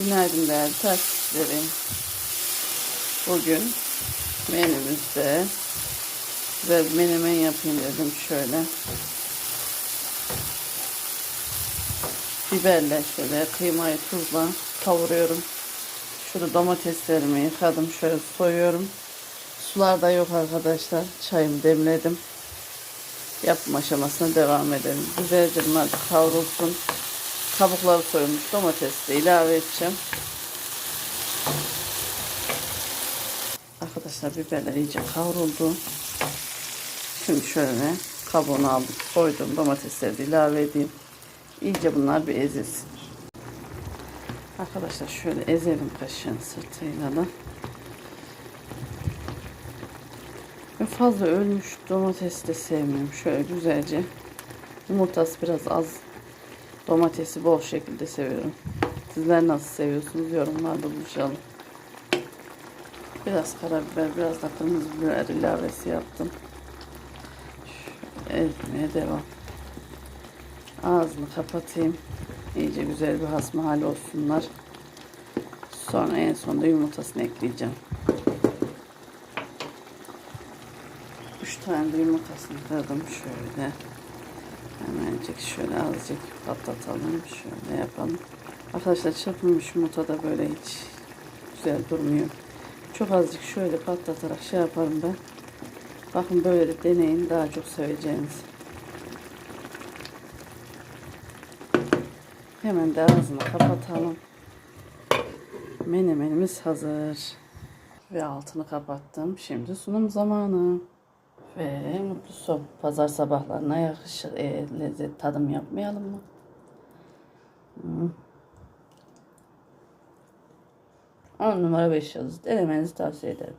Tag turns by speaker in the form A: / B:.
A: Günaydın değerli takipçilerim. Bugün menümüzde bir menemen yapayım dedim şöyle. Biberle şöyle kıymayı tuzla kavuruyorum. Şurada domateslerimi yıkadım şöyle soyuyorum. Sular da yok arkadaşlar. Çayımı demledim. Yapım aşamasına devam edelim. Güzelce bunlar kavrulsun. Kabukları soyulmuş domatesi de ilave edeceğim. Arkadaşlar biberler iyice kavruldu. Şimdi şöyle kabuğunu aldım, koydum. Domatesleri de ilave edeyim. İyice bunlar bir ezilsin. Arkadaşlar şöyle ezelim kaşığın sırtıyla da. Ben fazla ölmüş domates de sevmiyorum. Şöyle güzelce yumurtası biraz az Domatesi bol şekilde seviyorum. Sizler nasıl seviyorsunuz yorumlarda buluşalım. Biraz karabiber, biraz da kırmızı biber ilavesi yaptım. Ezmeye devam. Ağzını kapatayım. İyice güzel bir hasma hali olsunlar. Sonra en sonunda yumurtasını ekleyeceğim. Üç tane de yumurtasını kırdım şöyle. Hemencik şöyle azıcık patlatalım. Şöyle yapalım. Arkadaşlar çırpılmış yumurta da böyle hiç güzel durmuyor. Çok azıcık şöyle patlatarak şey yaparım ben. Bakın böyle de deneyin daha çok seveceğiniz. Hemen de ağzını kapatalım. Menemenimiz hazır. Ve altını kapattım. Şimdi sunum zamanı. Ve mutlu son. Pazar sabahlarına yakışır. E, lezzet tadım yapmayalım mı? Hı. 10 numara 5 yıldız. Denemenizi tavsiye ederim.